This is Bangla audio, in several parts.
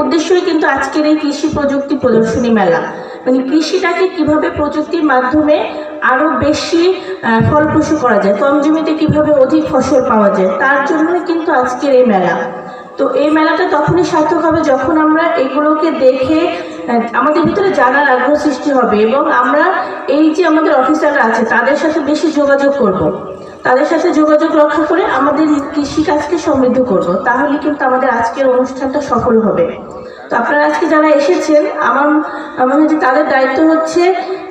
উদ্দেশ্যই কিন্তু আজকের এই কৃষি প্রযুক্তি প্রদর্শনী মেলা মানে কৃষিটাকে কীভাবে প্রযুক্তির মাধ্যমে আরও বেশি ফলপ্রসূ করা যায়, কম জমিতে কীভাবে অধিক ফসল পাওয়া যায়, তার জন্যই কিন্তু আজকের এই মেলা তো এই মেলাটা তখনই সার্থক হবে যখন আমরা এগুলোকে দেখে আমাদের ভিতরে জানার আগ্রহ সৃষ্টি হবে এবং আমরা এই যে আমাদের অফিসাররা আছে, তাদের সাথে বেশি যোগাযোগ করব। তাদের সাথে যোগাযোগ রক্ষা করে আমাদের কৃষিকাজকে সমৃদ্ধ করব। তাহলে কিন্তু আমাদের আজকের অনুষ্ঠানটা সফল হবে। তো আপনারা আজকে যারা এসেছেন, আমার আমার হচ্ছে তাদের দায়িত্ব হচ্ছে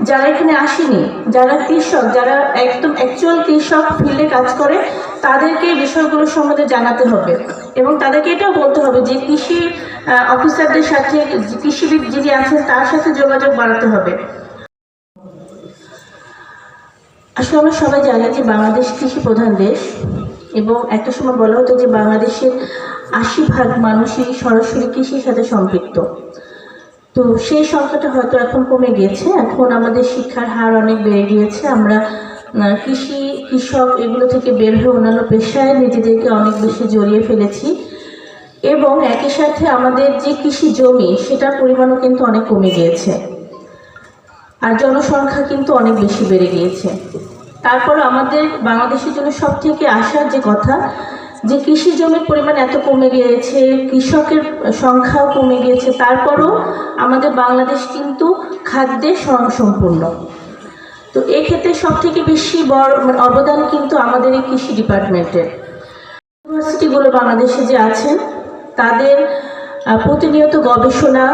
যারা এখানে আসেনি, যারা কৃষক, যারা একদম অ্যাকচুয়াল কৃষক ফিল্ডে কাজ করে, তাদেরকে বিষয়গুলো সম্বন্ধে জানাতে হবে। এবং তাদেরকে এটাও বলতে হবে যে কৃষি অফিসারদের সাথে, কৃষিবিদ যিনি আছেন, তার সাথে যোগাযোগ বাড়াতে হবে। আসলে আমরা সবাই জানি যে বাংলাদেশ কৃষি প্রধান দেশ, এবং একটা সময় বলা হতো যে বাংলাদেশের আশি ভাগ মানুষই সরাসরি কৃষির সাথে সম্পৃক্ত। তো সেই সংখ্যাটা হয়তো এখন কমে গিয়েছে এখন আমাদের শিক্ষার হার অনেক বেড়ে গিয়েছে, আমরা কৃষি, কৃষক এগুলো থেকে বের হয়ে অন্যান্য পেশায় নিজেদেরকে অনেক বেশি জড়িয়ে ফেলেছি। এবং একই সাথে আমাদের যে কৃষি জমি, সেটার পরিমাণও কিন্তু অনেক কমে গিয়েছে। আর জনসংখ্যা কিন্তু অনেক বেশি বেড়ে গিয়েছে। তারপর আমাদের বাংলাদেশের জন্য সব থেকে আসার যে কথা, যে কৃষি জমির পরিমাণ এত কমে গিয়েছে, কৃষকের সংখ্যাও কমে গিয়েছে, তারপরও আমাদের বাংলাদেশ কিন্তু খাদ্যে স্বয়ংসম্পূর্ণ। তো এক্ষেত্রে সব থেকে বেশি বড় মানে অবদান কিন্তু আমাদের এই কৃষি ডিপার্টমেন্টের। ইউনিভার্সিটিগুলো বাংলাদেশে যে আছেন, তাদের প্রতিনিয়ত গবেষণা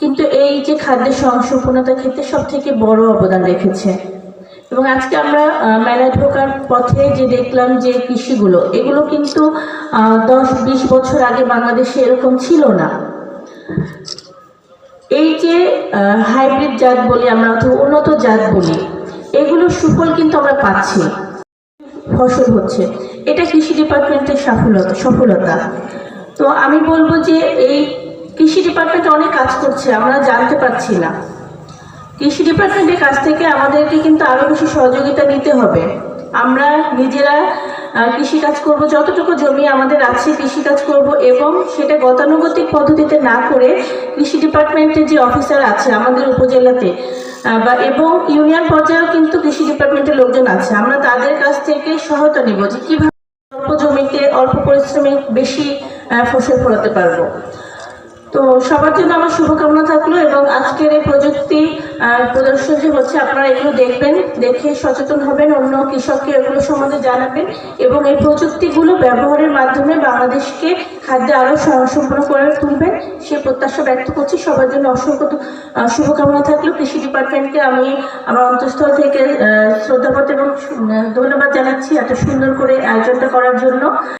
কিন্তু এই যে খাদ্যের স্বয়ংসম্পূর্ণতার ক্ষেত্রে সব থেকে বড় অবদান রেখেছে। এবং আজকে আমরা মেলায় ঢোকার পথে যে দেখলাম যে কৃষিগুলো, এগুলো কিন্তু দশ বিশ বছর আগে বাংলাদেশে এরকম ছিল না। এই যে হাইব্রিড জাত বলি আমরা অথবা উন্নত জাত বলি এগুলোর সুফল কিন্তু আমরা পাচ্ছি। ফসল হচ্ছে। এটা কৃষি ডিপার্টমেন্টের সফলতা সফলতা। তো আমি বলব যে এই কৃষি ডিপার্টমেন্ট অনেক কাজ করছে, আমরা জানতে পারছি না। কৃষি ডিপার্টমেন্টের কাছ থেকে আমাদেরকে কিন্তু আরও বেশি সহযোগিতা নিতে হবে। আমরা নিজেরা কৃষিকাজ করব, যতটুকু জমি আমাদের আছে কৃষিকাজ করব এবং সেটা গতানুগতিক পদ্ধতিতে না করে কৃষি ডিপার্টমেন্টের যে অফিসার আছে আমাদের উপজেলাতে বা এবং ইউনিয়ন পর্যায়েও কিন্তু কৃষি ডিপার্টমেন্টের লোকজন আছে। আমরা তাদের কাছ থেকে সহায়তা নিব যে কীভাবে অল্প জমিতে অল্প পরিশ্রমে বেশি ফসল ফলাতে পারব। তো সবার জন্য আমার শুভকামনা থাকল এবং আজকের এই প্রযুক্তি প্রদর্শন যে হচ্ছে, আপনারা এগুলো দেখবেন, দেখে সচেতন হবেন, অন্য কৃষককে এগুলো সম্বন্ধে জানাবেন এবং এই প্রযুক্তিগুলো ব্যবহারের মাধ্যমে বাংলাদেশকে খাদ্যে আরও স্বয়ংসম্পূর্ণ করে তুলবেন। সে প্রত্যাশা ব্যক্ত করছি। সবার জন্য অসংখ্য শুভকামনা থাকল। কৃষি ডিপার্টমেন্টকে আমি আমার অন্তঃস্থল থেকে শ্রদ্ধাপত এবং ধন্যবাদ জানাচ্ছি এত সুন্দর করে আয়োজনটা করার জন্য।